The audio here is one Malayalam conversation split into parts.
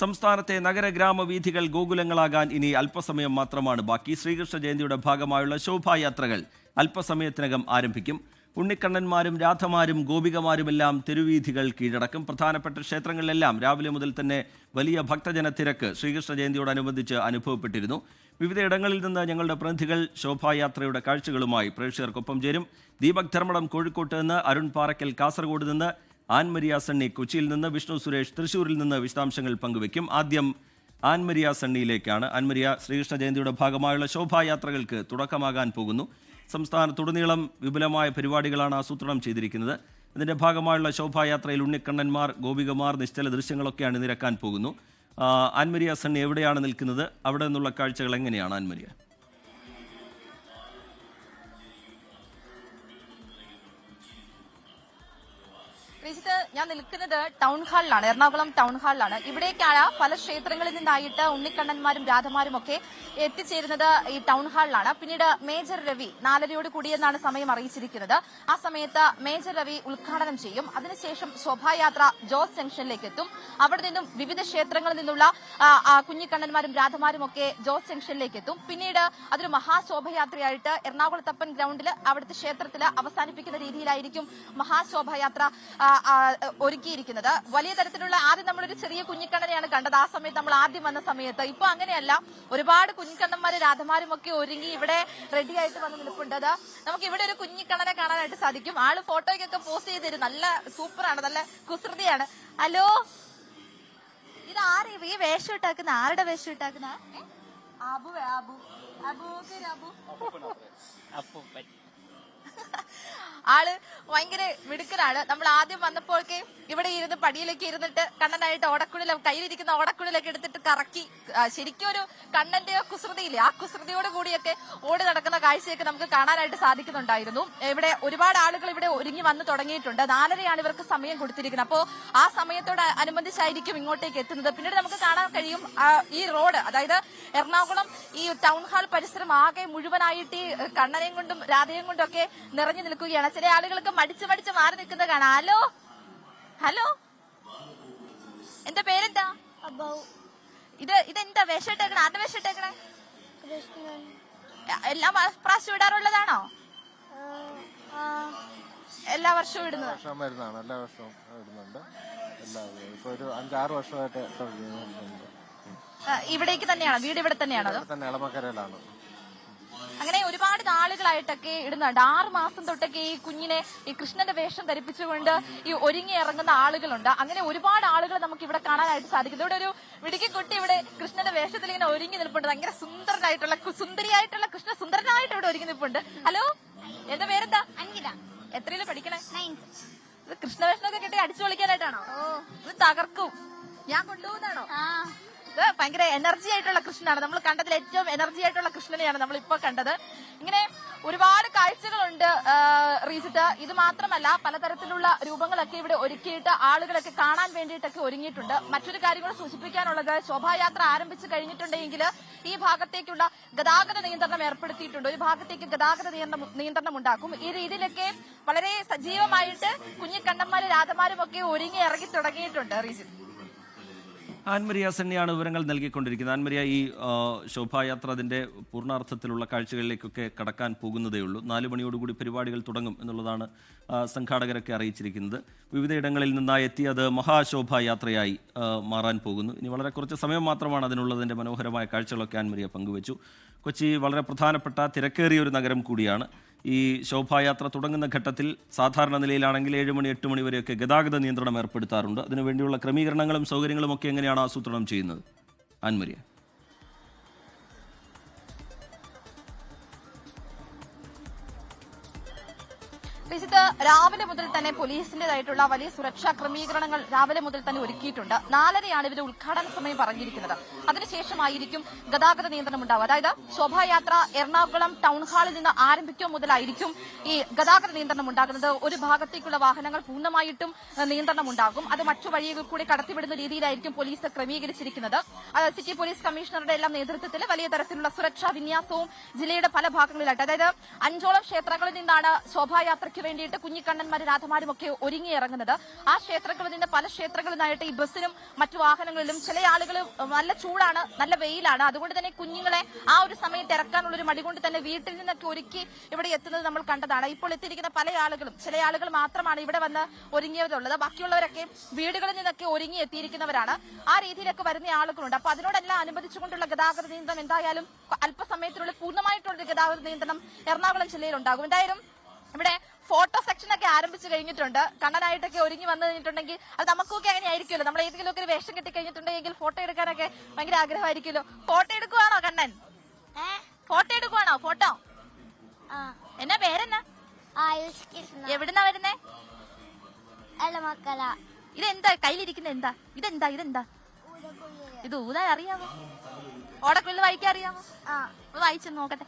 സംസ്ഥാനത്തെ നഗര ഗ്രാമവീഥികൾ ഗോകുലങ്ങളാകാൻ ഇനി അല്പസമയം മാത്രമാണ് ബാക്കി. ശ്രീകൃഷ്ണ ജയന്തിയുടെ ഭാഗമായുള്ള ശോഭായാത്രകൾ അല്പസമയത്തിനകം ആരംഭിക്കും. ഉണ്ണിക്കണ്ണന്മാരും രാധമാരും ഗോപികമാരുമെല്ലാം തെരുവീഥികൾ കീഴടക്കും. പ്രധാനപ്പെട്ട ക്ഷേത്രങ്ങളിലെല്ലാം രാവിലെ മുതൽ തന്നെ വലിയ ഭക്തജന തിരക്ക് ശ്രീകൃഷ്ണ ജയന്തിയോടനുബന്ധിച്ച് അനുഭവപ്പെട്ടിരുന്നു. വിവിധയിടങ്ങളിൽ നിന്ന് ഞങ്ങളുടെ പ്രതിനിധികൾ ശോഭായാത്രയുടെ കാഴ്ചകളുമായി പ്രേക്ഷകർക്കൊപ്പം ചേരും. ദീപക് ധർമ്മടം കോഴിക്കോട്ട് നിന്ന് അരുൺ പാറക്കൽ കാസർഗോഡ് നിന്ന് ആൻമരിയ സണ്ണി കൊച്ചിയിൽ നിന്ന് വിഷ്ണു സുരേഷ് തൃശൂരിൽ നിന്ന് വിശദാംശങ്ങൾ പങ്കുവയ്ക്കും. ആദ്യം ആൻമരിയ സണ്ണിയിലേക്കാണ്. ആൻമരിയ ശ്രീകൃഷ്ണ ജയന്തിയുടെ ഭാഗമായുള്ള ശോഭായാത്രകൾക്ക് തുടക്കമാകാൻ പോകുന്നു. സംസ്ഥാനത്തുടനീളം വിപുലമായ പരിപാടികളാണ് ആസൂത്രണം ചെയ്തിരിക്കുന്നത്. ഇതിന്റെ ഭാഗമായുള്ള ശോഭായാത്രയിൽ ഉണ്ണിക്കണ്ണന്മാർ ഗോപികമാർ നിശ്ചല ദൃശ്യങ്ങളൊക്കെയാണ് നിരക്കാൻ പോകുന്നു. ആൻമരിയ സണ്ണി എവിടെയാണ് നിൽക്കുന്നത്? അവിടെ നിന്നുള്ള കാഴ്ചകൾ എങ്ങനെയാണ് ആൻമരിയ ശ്രീജിത്ത് ഞാൻ നിൽക്കുന്നത് ടൗൺ ഹാളിലാണ് എറണാകുളം ടൗൺ ഹാളിലാണ്. ഇവിടേക്കാണ് പല ക്ഷേത്രങ്ങളിൽ നിന്നായിട്ട് ഉണ്ണിക്കണ്ണന്മാരും രാധമാരും ഒക്കെ എത്തിച്ചേരുന്നത് ഈ ടൗൺ ഹാളിലാണ്. പിന്നീട് മേജർ രവി നാലരയോട് കൂടിയെന്നാണ് സമയം അറിയിച്ചിരിക്കുന്നത്. ആ സമയത്ത് മേജർ രവി ഉദ്ഘാടനം ചെയ്യും. അതിനുശേഷം ശോഭായാത്ര ജോസ് ജംഗ്ഷനിലേക്ക് എത്തും. അവിടെ നിന്നും വിവിധ ക്ഷേത്രങ്ങളിൽ നിന്നുള്ള കുഞ്ഞിക്കണ്ണന്മാരും രാധമാരും ഒക്കെ ജോസ് ജംഗ്ഷനിലേക്ക് എത്തും. പിന്നീട് അതൊരു മഹാശോഭയാത്രയായിട്ട് എറണാകുളത്തപ്പൻ ഗ്രൌണ്ടിൽ അവിടുത്തെ ക്ഷേത്രത്തിൽ അവസാനിപ്പിക്കുന്ന രീതിയിലായിരിക്കും മഹാശോഭയാത്ര ഒരുക്കിയിരിക്കുന്നത്. വലിയ തരത്തിലുള്ള ആദ്യം നമ്മളൊരു ചെറിയ കുഞ്ഞിക്കണ്ണനെയാണ് കണ്ടത്. ആ സമയത്ത് നമ്മൾ ആദ്യം വന്ന സമയത്ത്. ഇപ്പൊ അങ്ങനെയല്ല. ഒരുപാട് കുഞ്ഞിക്കണ്ണന്മാരും രാധമാരും ഒക്കെ ഒരുങ്ങി ഇവിടെ റെഡി ആയിട്ട് വന്ന് നിൽപ്പുണ്ട്. നമുക്ക് ഇവിടെ ഒരു കുഞ്ഞിക്കണ്ണനെ കാണാനായിട്ട് സാധിക്കും. ആൾ ഫോട്ടോയ്ക്കൊക്കെ പോസ്റ്റ് ചെയ്ത് തരും നല്ല സൂപ്പറാണ്. നല്ല കുസൃതിയാണ്. ഹലോ? ഇത് ആര് ഈ വേഷം ഇട്ടാക്കുന്ന? ആരുടെ വേഷം ഇട്ടാക്കുന്ന? ആബു. ആബു. അബു അബു ആൾ ഭയങ്കര മിടുക്കനാണ് നമ്മൾ ആദ്യം വന്നപ്പോഴൊക്കെ ഇവിടെ ഇരുന്ന് പടിയിലേക്ക് ഇരുന്നിട്ട് കണ്ണനായിട്ട് ഓടക്കുഴലും കയ്യിലിരിക്കുന്ന ഓടക്കുഴലൊക്കെ എടുത്തിട്ട് കറക്കി ശരിക്കും ഒരു കണ്ണന്റെ കുസൃതിയില്ലേ ആ കുസൃതിയോട് കൂടിയൊക്കെ ഓടി നടക്കുന്ന കാഴ്ചയൊക്കെ നമുക്ക് കാണാനായിട്ട് സാധിക്കുന്നുണ്ടായിരുന്നു. ഇവിടെ ഒരുപാട് ആളുകൾ ഇവിടെ ഒരുങ്ങി വന്ന് തുടങ്ങിയിട്ടുണ്ട്. നാലരയാണ് ഇവർക്ക് സമയം കൊടുത്തിരിക്കുന്നത്. അപ്പോൾ ആ സമയത്തോട് അനുബന്ധിച്ചായിരിക്കും ഇങ്ങോട്ടേക്ക് എത്തുന്നത്. പിന്നീട് നമുക്ക് കാണാൻ കഴിയും ഈ റോഡ് അതായത് എറണാകുളം ഈ ടൗൺ ഹാൾ പരിസരം ആകെ മുഴുവനായിട്ട് ഈ കണ്ണനെയും കൊണ്ടും രാധയും കൊണ്ടും ഒക്കെ നിറഞ്ഞു നിൽക്കുകയാണ് ചില ആളുകളൊക്കെ മടിച്ച് മടിച്ച് മാറി നിൽക്കുന്നത് കാണാം. ഹലോ? ഹലോ? എന്താ പേരെന്താ? ഇത് ഇതെന്താ? വേഷം ഇട്ടേക്കണ ആരുടെ വേഷം ഇട്ടേക്കണേ എല്ലാ പ്രാവശ്യം ഇടാറുള്ളതാണോ? എല്ലാ വർഷവും ഇടുന്നത്. വർഷം വരുന്നതാണ്. എല്ലാ വർഷവും ഇടുന്നുണ്ട്. എല്ലാ ഇപ്പൊ ഒരു അഞ്ചാറ് വർഷമായിട്ട് ഇവിടേക്ക് തന്നെയാണോ? വീട് ഇവിടെ തന്നെയാണോ അതോ? ഇവിടെ തന്നെ എളമക്കരയിലാണ് അങ്ങനെ ഒരുപാട് നാളുകളായിട്ടൊക്കെ ഇടുന്നുണ്ട്. ആറു മാസം തൊട്ടൊക്കെ ഈ കുഞ്ഞിനെ ഈ കൃഷ്ണന്റെ വേഷം ധരിപ്പിച്ചുകൊണ്ട് ഈ ഒരുങ്ങി ഇറങ്ങുന്ന ആളുകളുണ്ട്. അങ്ങനെ ഒരുപാട് ആളുകൾ നമുക്ക് ഇവിടെ കാണാനായിട്ട് സാധിക്കും ഇവിടെ ഒരു മിടുക്കി കുട്ടി ഇവിടെ കൃഷ്ണന്റെ വേഷത്തിൽ ഇങ്ങനെ ഒരുങ്ങി നിൽപ്പുണ്ട്. ഭയങ്കര സുന്ദരനായിട്ടുള്ള സുന്ദരിയായിട്ടുള്ള കൃഷ്ണ സുന്ദരനായിട്ട് ഇവിടെ ഒരുങ്ങി നിൽപ്പുണ്ട്. ഹലോ? എന്റെ പേരെന്താ? അൻകിത എത്രയിൽ പഠിക്കണേ? കൃഷ്ണവേഷനൊക്കെ കിട്ടി അടിച്ചു പൊളിക്കാനായിട്ടാണോ? ഇത് തകർക്കും. ഞാൻ കൊണ്ടുപോകുന്നതാണോ? ഇത് ഭയങ്കര എനർജി ആയിട്ടുള്ള കൃഷ്ണനാണ്. നമ്മൾ കണ്ടതിൽ ഏറ്റവും എനർജി ആയിട്ടുള്ള കൃഷ്ണനെയാണ് നമ്മൾ ഇപ്പൊ കണ്ടത്. ഇങ്ങനെ ഒരുപാട് കാഴ്ചകളുണ്ട് റീസിറ്റ് ഇത് മാത്രമല്ല പലതരത്തിലുള്ള രൂപങ്ങളൊക്കെ ഇവിടെ ഒരുക്കിയിട്ട് ആളുകളൊക്കെ കാണാൻ വേണ്ടിയിട്ടൊക്കെ ഒരുങ്ങിയിട്ടുണ്ട്. മറ്റൊരു കാര്യം കൂടെ സൂചിപ്പിക്കാനുള്ളത് ശോഭായാത്ര ആരംഭിച്ചു കഴിഞ്ഞിട്ടുണ്ടെങ്കിൽ ഈ ഭാഗത്തേക്കുള്ള ഗതാഗത നിയന്ത്രണം ഏർപ്പെടുത്തിയിട്ടുണ്ട്. ഒരു ഭാഗത്തേക്ക് ഗതാഗത നിയന്ത്രണം നിയന്ത്രണം ഉണ്ടാക്കും. ഈ രീതിയിലൊക്കെ വളരെ സജീവമായിട്ട് കുഞ്ഞിക്കണ്ണന്മാരും രാധമാരും ഒക്കെ ഒരുങ്ങി ഇറങ്ങി തുടങ്ങിയിട്ടുണ്ട് റീസിറ്റ് ആൻമരിയ സെന്നിയാണ് വിവരങ്ങൾ നൽകിക്കൊണ്ടിരിക്കുന്നത്. ആൻമരിയ ഈ ശോഭായാത്ര അതിന്റെ പൂർണാർത്ഥത്തിലുള്ള കാഴ്ചകളിലേക്കൊക്കെ കടക്കാൻ പോകുന്നതേ ഉള്ളൂ. നാല് മണിയോടുകൂടി പരിപാടികൾ തുടങ്ങും എന്നുള്ളതാണ് സംഘാടകരൊക്കെ അറിയിച്ചിരിക്കുന്നത്. വിവിധയിടങ്ങളിൽ നിന്നായി എത്തി അത് മഹാശോഭായാത്രയായി മാറാൻ പോകുന്നു. ഇനി വളരെ കുറച്ച് സമയം മാത്രമാണ് അതിനുള്ളതിന്റെ മനോഹരമായ കാഴ്ചകളൊക്കെ ആൻമരിയ പങ്കുവച്ചു. കൊച്ചി വളരെ പ്രധാനപ്പെട്ട തിരക്കേറിയ ഒരു നഗരം കൂടിയാണ്. ഈ ശോഭായാത്ര തുടങ്ങുന്ന ഘട്ടത്തിൽ സാധാരണ നിലയിലാണെങ്കിൽ ഏഴ് മണി എട്ട് മണി വരെയൊക്കെ ഗതാഗത നിയന്ത്രണം ഏർപ്പെടുത്താറുണ്ട്. അതിനുവേണ്ടിയുള്ള ക്രമീകരണങ്ങളും സൗകര്യങ്ങളും ഒക്കെ എങ്ങനെയാണ് ആസൂത്രണം ചെയ്യുന്നത്? ആൻമരിയ. രജിത്ത് രാവിലെ മുതൽ തന്നെ പോലീസിന്റേതായിട്ടുള്ള വലിയ സുരക്ഷാ ക്രമീകരണങ്ങൾ രാവിലെ മുതൽ തന്നെ ഒരുക്കിയിട്ടുണ്ട്. നാലരയാണ് ഇവരുടെ ഉദ്ഘാടന സമയം പറഞ്ഞിരിക്കുന്നത്. അതിനുശേഷമായിരിക്കും ഗതാഗത നിയന്ത്രണം ഉണ്ടാവുക. അതായത് ശോഭായാത്ര എറണാകുളം ടൗൺ ഹാളിൽ നിന്ന് ആരംഭിക്കുക മുതലായിരിക്കും ഈ ഗതാഗത നിയന്ത്രണം ഉണ്ടാകുന്നത്. ഒരു ഭാഗത്തേക്കുള്ള വാഹനങ്ങൾ പൂർണമായിട്ടും നിയന്ത്രണം ഉണ്ടാകും. അത് മറ്റു വഴികൾ കൂടി കടത്തിവിടുന്ന രീതിയിലായിരിക്കും പോലീസ് ക്രമീകരിച്ചിരിക്കുന്നത്. സിറ്റി പോലീസ് കമ്മീഷണറുടെ എല്ലാം നേതൃത്വത്തിൽ വലിയ തരത്തിലുള്ള സുരക്ഷാ വിന്യാസവും ജില്ലയുടെ പല ഭാഗങ്ങളിലായിട്ട്. അതായത് അഞ്ചോളം ക്ഷേത്രങ്ങളിൽ നിന്നാണ് ശോഭായാത്രയ്ക്ക് വേണ്ടിയിട്ട് വേണ്ടിയിട്ട് കുഞ്ഞിക്കണ്ണന്മാരും രാധമാരും ഒക്കെ ഒരുങ്ങി ഇറങ്ങുന്നത്. ആ ക്ഷേത്രങ്ങളിൽ നിന്ന് പല ക്ഷേത്രങ്ങളിലായിട്ട് ഈ ബസ്സിലും മറ്റു വാഹനങ്ങളിലും ചില ആളുകൾ നല്ല ചൂടാണ് നല്ല വെയിലാണ്. അതുകൊണ്ട് തന്നെ കുഞ്ഞുങ്ങളെ ആ ഒരു സമയത്ത് ഇറക്കാനുള്ള ഒരു മടി കൊണ്ട് തന്നെ വീട്ടിൽ നിന്നൊക്കെ ഒരുക്കി ഇവിടെ എത്തുന്നത് നമ്മൾ കണ്ടതാണ്. ഇപ്പോൾ എത്തിയിരിക്കുന്ന പല ആളുകളും ചില ആളുകൾ മാത്രമാണ് ഇവിടെ വന്ന് ഒരുങ്ങിയതുള്ളത്. ബാക്കിയുള്ളവരൊക്കെ വീടുകളിൽ നിന്നൊക്കെ ഒരുങ്ങി എത്തിയിരിക്കുന്നവരാണ്. ആ രീതിയിലൊക്കെ വരുന്ന ആളുകളുണ്ട്. അപ്പൊ അതിനോടെല്ലാം അനുബന്ധിച്ചുകൊണ്ടുള്ള ഗതാഗത നിയന്ത്രണം എന്തായാലും അല്പസമയത്തിനുള്ളിൽ പൂർണമായിട്ടുള്ള ഗതാഗത നിയന്ത്രണം എറണാകുളം ജില്ലയിൽ ഉണ്ടാകും എന്തായാലും ഇവിടെ ഫോട്ടോ സെക്ഷൻ ഒക്കെ ആരംഭിച്ചു കഴിഞ്ഞിട്ടുണ്ട്. കണ്ണനായിട്ടൊക്കെ ഒരുങ്ങി വന്നു കഴിഞ്ഞിട്ടുണ്ടെങ്കിൽ അത് നമുക്കൊക്കെ അങ്ങനെ ആയിരിക്കുമല്ലോ നമ്മൾ ഏതെങ്കിലും ഒക്കെ ഒരു വേഷം കിട്ടി കഴിഞ്ഞിട്ടുണ്ടെങ്കിൽ ഫോട്ടോ എടുക്കാനൊക്കെ ഭയങ്കര ആഗ്രഹമായിരിക്കുമല്ലോ. ഫോട്ടോ എടുക്കുവാണോ കണ്ണൻ? ഫോട്ടോ എടുക്കുവാണോ? ഫോട്ടോ എന്നാ പേരെന്നാ? എവിടുന്നാ വരുന്നേ? മക്കള. ഇതെന്താ? കയ്യിലിരിക്കുന്ന എന്താ? ഇതെന്താ? ഇതെന്താ? ഇത് ഊതാൻ അറിയാമോ? ഓടക്കുള്ളിൽ വായിക്കാൻ അറിയാമോ? വായിച്ചു നോക്കട്ടെ.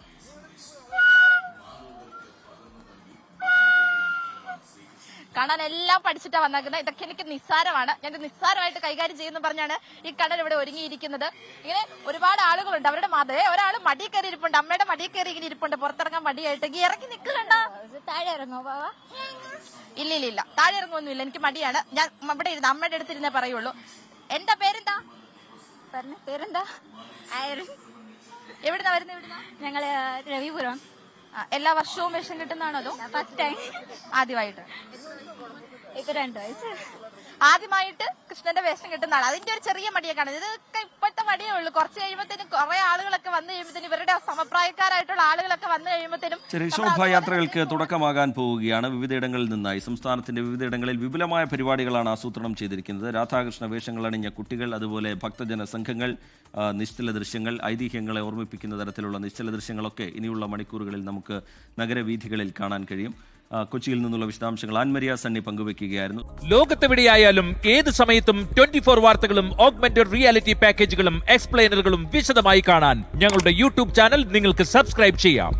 കാണാൻ എല്ലാം പഠിച്ചിട്ട് വന്നേക്കുന്നത്. ഇതൊക്കെ എനിക്ക് നിസ്സാരമാണ്. ഞാൻ നിസ്സാരമായിട്ട് കൈകാര്യം ചെയ്യുന്നു പറഞ്ഞാണ് ഈ കടൽ ഇവിടെ ഒരുങ്ങിയിരിക്കുന്നത്. ഇങ്ങനെ ഒരുപാട് ആളുകളുണ്ട്. അവരുടെ മതേ ഒരാൾ മടി കയറി ഇരിപ്പുണ്ട്. അമ്മയുടെ മടി കയറി ഇങ്ങനെ ഇരിപ്പുണ്ട്. പുറത്തിറങ്ങാൻ മടിയായിട്ട്. ഈ ഇറങ്ങി നിൽക്കണ്ട താഴെ ഇറങ്ങോ ബാബാ ഇല്ല ഇല്ല ഇല്ല. താഴെ ഇറങ്ങുമൊന്നുമില്ല എനിക്ക് മടിയാണ്. ഞാൻ ഇവിടെ ഇരുന്ന് അമ്മയുടെ അടുത്തിരുന്നേ പറയുള്ളൂ. എന്താ പേരെന്താ? പറഞ്ഞ പേരെന്താ? ആയിരം എവിടുന്നാ വരുന്നത് എവിടുന്നാ? ഞങ്ങൾ രവിപുരം. എല്ലാ വർഷവും മെഷീൻ കിട്ടുന്നതാണോ അതോ ഫസ്റ്റ് ടൈം ആദ്യമായിട്ട്. ഇപ്പൊ രണ്ടു വയസ്സ്. ആദ്യമായിട്ട് കൃഷ്ണന്റെ വേഷം കിട്ടുന്നതാണ്. അതിന്റെ ഒരു ചെറിയ മടിയെ കാണുന്നത് ഇതൊക്കെ ഇപ്പോഴത്തെ മടിയേ ഉള്ളൂ. കുറച്ച് കഴിയുമ്പോഴത്തേനും കുറെ ആളുകളൊക്കെ വന്നു കഴിയുമ്പോഴത്തേനും ഇവരുടെ സമപ്രായക്കാരായിട്ടുള്ള ആളുകളൊക്കെ വന്നു കഴിയുമ്പോഴത്തേനും ചെറിയ ശോഭായാത്രകൾക്ക് തുടക്കമാകാൻ പോവുകയാണ്. വിവിധയിടങ്ങളിൽ നിന്നായി സംസ്ഥാനത്തിന്റെ വിവിധയിടങ്ങളിൽ വിപുലമായ പരിപാടികളാണ് ആസൂത്രണം ചെയ്തിരിക്കുന്നത്. രാധാകൃഷ്ണ വേഷങ്ങൾ അണിഞ്ഞ കുട്ടികൾ അതുപോലെ ഭക്തജന സംഘങ്ങൾ നിശ്ചല ദൃശ്യങ്ങൾ ഐതിഹ്യങ്ങളെ ഓർമ്മിപ്പിക്കുന്ന തരത്തിലുള്ള നിശ്ചല ദൃശ്യങ്ങളൊക്കെ ഇനിയുള്ള മണിക്കൂറുകളിൽ നമുക്ക് നഗരവീഥികളിൽ കാണാൻ കഴിയും. കൊച്ചിയിൽ നിന്നുള്ള വിശദാംശങ്ങൾ ആൻമരിയ സണ്ണി പങ്കുവെക്കുകയായിരുന്നു. ലോകത്തെവിടെയായാലും ഏത് സമയത്തും ട്വന്റി ഫോർ വാർത്തകളും ഓഗ്മെന്റഡ് റിയാലിറ്റി പാക്കേജുകളും എക്സ്പ്ലെയിനറുകളും വിശദമായി കാണാൻ ഞങ്ങളുടെ യൂട്യൂബ് ചാനൽ നിങ്ങൾക്ക് സബ്സ്ക്രൈബ് ചെയ്യാം.